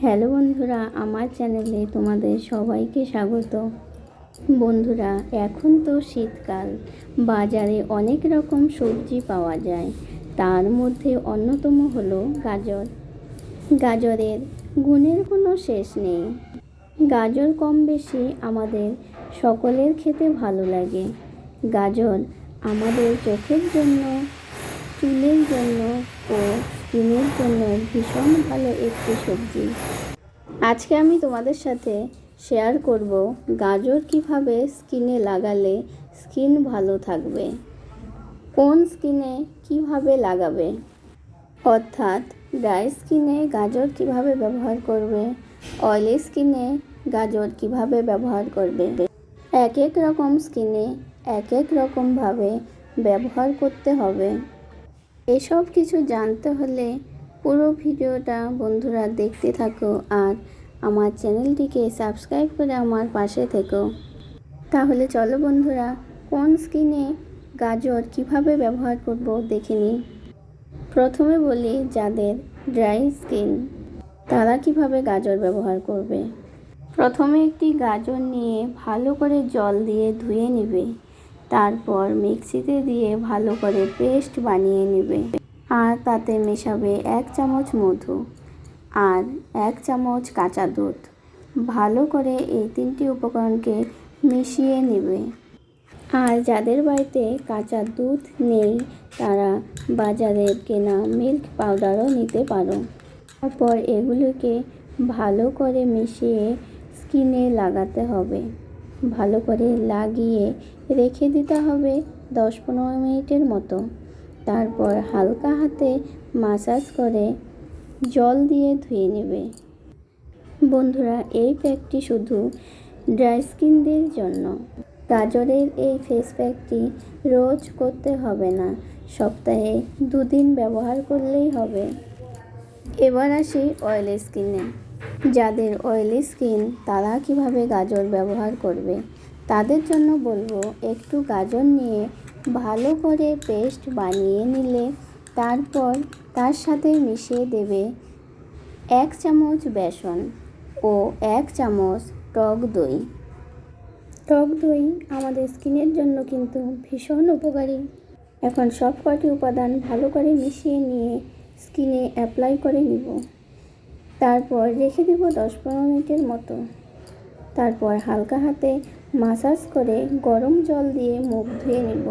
Hello বন্ধুরা, আমার চ্যানেলে তোমাদের সবাইকে স্বাগত। বন্ধুরা, এখন তো শীতকাল। বাজারে অনেক রকম সবজি পাওয়া যায়। তার মধ্যে অন্যতম হলো গাজর। গাজরের গুণের কোনো শেষ নেই। গাজর কম বেশি আমাদের সকলের খেতে ভালো লাগে। গাজর আমাদের চোখের জন্য চুলের জন্য ও স্কিনের জন্য ভীষণ ভালো একটি সবজি। আজকে আমি তোমাদের সাথে শেয়ার করব গাজর কীভাবে স্কিনে লাগালে স্কিন ভালো থাকবে, কোন স্কিনে কীভাবে লাগাবে, অর্থাৎ ড্রাই স্কিনে গাজর কীভাবে ব্যবহার করবে অয়েলি স্কিনে গাজর কীভাবে ব্যবহার করবে, এক এক রকম স্কিনে এক এক রকমভাবে ব্যবহার করতে হবে। এসব কিছু জানতে হলে পুরো ভিডিওটা বন্ধুরা দেখতে থাকো আর আমার চ্যানেলটিকে সাবস্ক্রাইব করে আমার পাশে থেকো। তাহলে চলো বন্ধুরা, কোন স্কিনে গাজর কীভাবে ব্যবহার করব দেখে নিই। প্রথমে বলি যাদের ড্রাই স্কিন, তারা কীভাবে গাজর ব্যবহার করবে। প্রথমে একটি গাজর নিয়ে ভালো করে জল দিয়ে ধুয়ে নেবে। তারপর মিক্সিতে দিয়ে ভালো করে পেস্ট বানিয়ে নেবে। আর তাতে মেশাবে এক চামচ মধু আর এক চামচ কাঁচা দুধ। ভালো করে এই তিনটি উপকরণকে মিশিয়ে নেবে। আর যাদের বাড়িতে কাঁচা দুধ নেই, তারা বাজারের কেনা মিল্ক পাউডারও নিতে পারো। তারপর এগুলোকে ভালো করে মিশিয়ে স্কিনে লাগাতে হবে। ভালো করে লাগিয়ে রেখে দিতে হবে দশ পনেরো মিনিটের মতো। তারপর হালকা হাতে মাসাজ করে জল দিয়ে ধুয়ে নেবে। বন্ধুরা, এই প্যাকটি শুধু ড্রাই স্কিনদের জন্য। গাজরের এই ফেস প্যাকটি রোজ করতে হবে না, সপ্তাহে দুদিন ব্যবহার করলেই হবে। এবার আসি অয়েল স্কিনে যাদের অয়েলি স্কিন তারা কীভাবে গাজর ব্যবহার করবে? তাদের জন্য বলব, একটু গাজর নিয়ে ভালো করে পেস্ট বানিয়ে নিলে তারপর তার সাথে মিশিয়ে দেবে এক চামচ বেসন ও এক চামচ টক দই। টক দই আমাদের স্কিনের জন্য কিন্তু ভীষণ উপকারী। এখন সব কটি উপাদান ভালো করে মিশিয়ে নিয়ে স্কিনে অ্যাপ্লাই করে নিব। তারপর রেখে দিব দশ পনেরো মিনিটের মতো। তারপর হালকা হাতে মাসাজ করে গরম জল দিয়ে মুখ ধুয়ে নেব।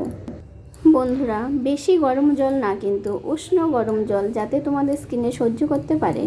বন্ধুরা, বেশি গরম জল না, কিন্তু উষ্ণ গরম জল যাতে তোমাদের স্কিনে সহ্য করতে পারে।